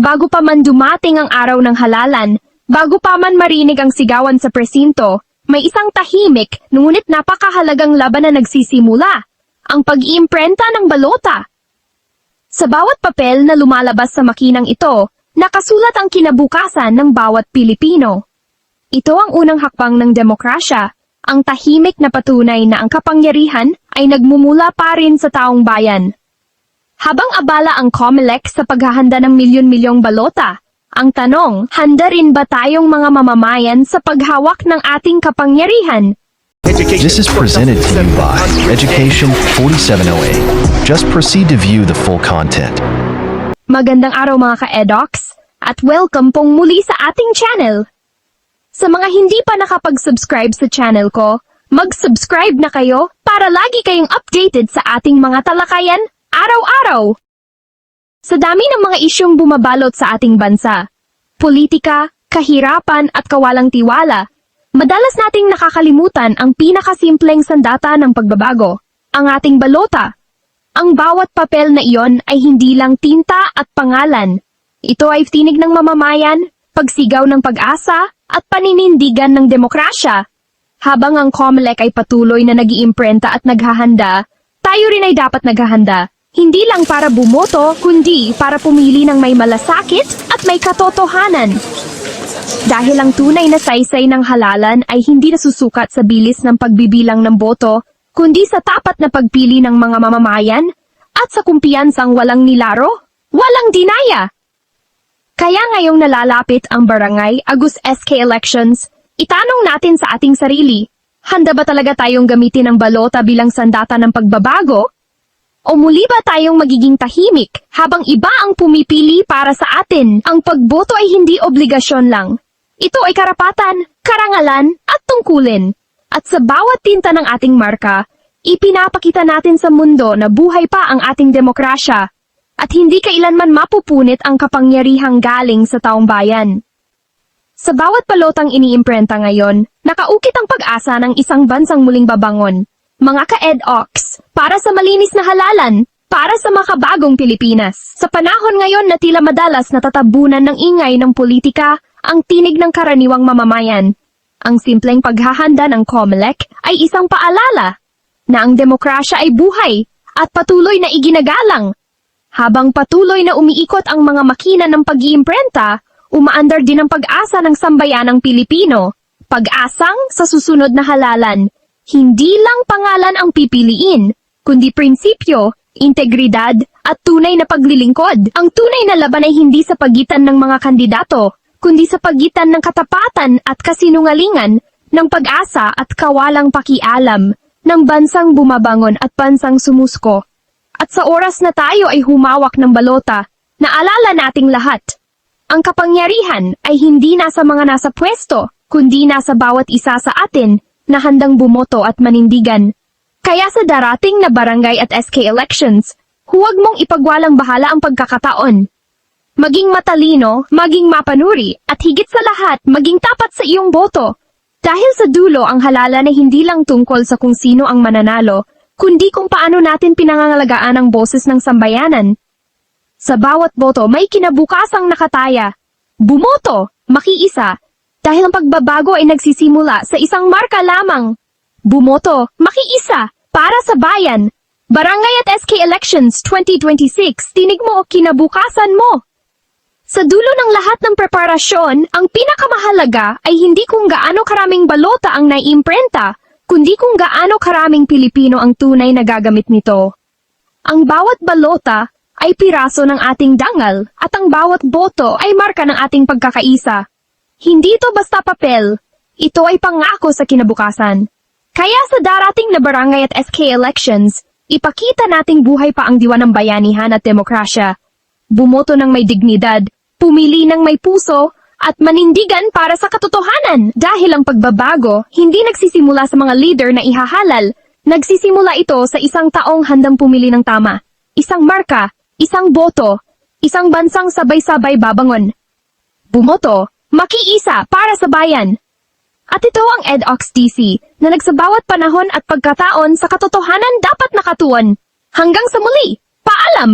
Bago pa man dumating ang araw ng halalan, bago pa man marinig ang sigawan sa presinto, may isang tahimik ngunit napakahalagang laban na nagsisimula, ang pag-iimprenta ng balota. Sa bawat papel na lumalabas sa makinang ito, nakasulat ang kinabukasan ng bawat Pilipino. Ito ang unang hakbang ng demokrasya, ang tahimik na patunay na ang kapangyarihan ay nagmumula pa rin sa taong bayan. Habang abala ang COMELEC sa paghahanda ng milyon-milyong balota, ang tanong, handa rin ba tayong mga mamamayan sa paghawak ng ating kapangyarihan? This is presented to you by Education 4708. Just proceed to view the full content. Magandang araw mga ka-edocs, at welcome pong muli sa ating channel. Sa mga hindi pa nakapag-subscribe sa channel ko, mag-subscribe na kayo para lagi kayong updated sa ating mga talakayan araw-araw. Sa dami ng mga isyong bumabalot sa ating bansa, politika, kahirapan at kawalang tiwala, madalas nating nakakalimutan ang pinakasimpleng sandata ng pagbabago, ang ating balota. Ang bawat papel na iyon ay hindi lang tinta at pangalan. Ito ay tinig ng mamamayan, pagsigaw ng pag-asa, at paninindigan ng demokrasya. Habang ang COMELEC ay patuloy na nag-iimprenta at naghahanda, tayo rin ay dapat naghahanda. Hindi lang para bumoto, kundi para pumili ng may malasakit at may katotohanan. Dahil ang tunay na saysay ng halalan ay hindi nasusukat sa bilis ng pagbibilang ng boto, kundi sa tapat na pagpili ng mga mamamayan at sa kumpiyansang walang nilaro, walang dinaya. Kaya ngayong nalalapit ang Barangay Agus SK Elections, itanong natin sa ating sarili, handa ba talaga tayong gamitin ang balota bilang sandata ng pagbabago? O muli ba tayong magiging tahimik habang iba ang pumipili para sa atin? Ang pagboto ay hindi obligasyon lang. Ito ay karapatan, karangalan, at tungkulin. At sa bawat tinta ng ating marka, ipinapakita natin sa mundo na buhay pa ang ating demokrasya at hindi kailanman mapupunit ang kapangyarihang galing sa taong bayan. Sa bawat palotang iniimprenta ngayon, nakaukit ang pag-asa ng isang bansang muling babangon. Mga ka-EDOX, para sa malinis na halalan, para sa makabagong Pilipinas. Sa panahon ngayon na tila madalas natatabunan ng ingay ng politika, ang tinig ng karaniwang mamamayan. Ang simpleng paghahanda ng COMELEC ay isang paalala na ang demokrasya ay buhay at patuloy na iginagalang. Habang patuloy na umiikot ang mga makina ng pag-iimprenta, umaandar din ang pag-asa ng sambayanang Pilipino. Pag-asang sa susunod na halalan, hindi lang pangalan ang pipiliin, kundi prinsipyo, integridad, at tunay na paglilingkod. Ang tunay na laban ay hindi sa pagitan ng mga kandidato, kundi sa pagitan ng katapatan at kasinungalingan, ng pag-asa at kawalang pakialam, ng bansang bumabangon at bansang sumusko. At sa oras na tayo ay humawak ng balota, naalala nating lahat. Ang kapangyarihan ay hindi nasa mga nasa pwesto, kundi nasa bawat isa sa atin na handang bumoto at manindigan. Kaya sa darating na barangay at SK elections, huwag mong ipagwalang bahala ang pagkakataon. Maging matalino, maging mapanuri, at higit sa lahat, maging tapat sa iyong boto. Dahil sa dulo ang halalan ay hindi lang tungkol sa kung sino ang mananalo, kundi kung paano natin pinangangalagaan ang boses ng sambayanan. Sa bawat boto may kinabukasang nakataya. Bumoto, makiisa, dahil ang pagbabago ay nagsisimula sa isang marka lamang. Bumoto, makiisa, para sa bayan. Barangay at SK Elections 2026, tinig mo o kinabukasan mo. Sa dulo ng lahat ng preparasyon, ang pinakamahalaga ay hindi kung gaano karaming balota ang naiimprenta, kundi kung gaano karaming Pilipino ang tunay na gagamit nito. Ang bawat balota ay piraso ng ating dangal at ang bawat boto ay marka ng ating pagkakaisa. Hindi ito basta papel, ito ay pangako sa kinabukasan. Kaya sa darating na barangay at SK elections, ipakita nating buhay pa ang diwa ng bayanihan at demokrasya. Bumoto ng may dignidad, pumili ng may puso, at manindigan para sa katotohanan dahil ang pagbabago hindi nagsisimula sa mga leader na ihahalal, nagsisimula ito sa isang taong handang pumili ng tama, isang marka, isang boto, isang bansang sabay-sabay babangon. Bumoto, makiisa para sa bayan. At ito ang EDOX DC na nagsabawat panahon at pagkataon sa katotohanan dapat nakatuon. Hanggang sa muli, paalam!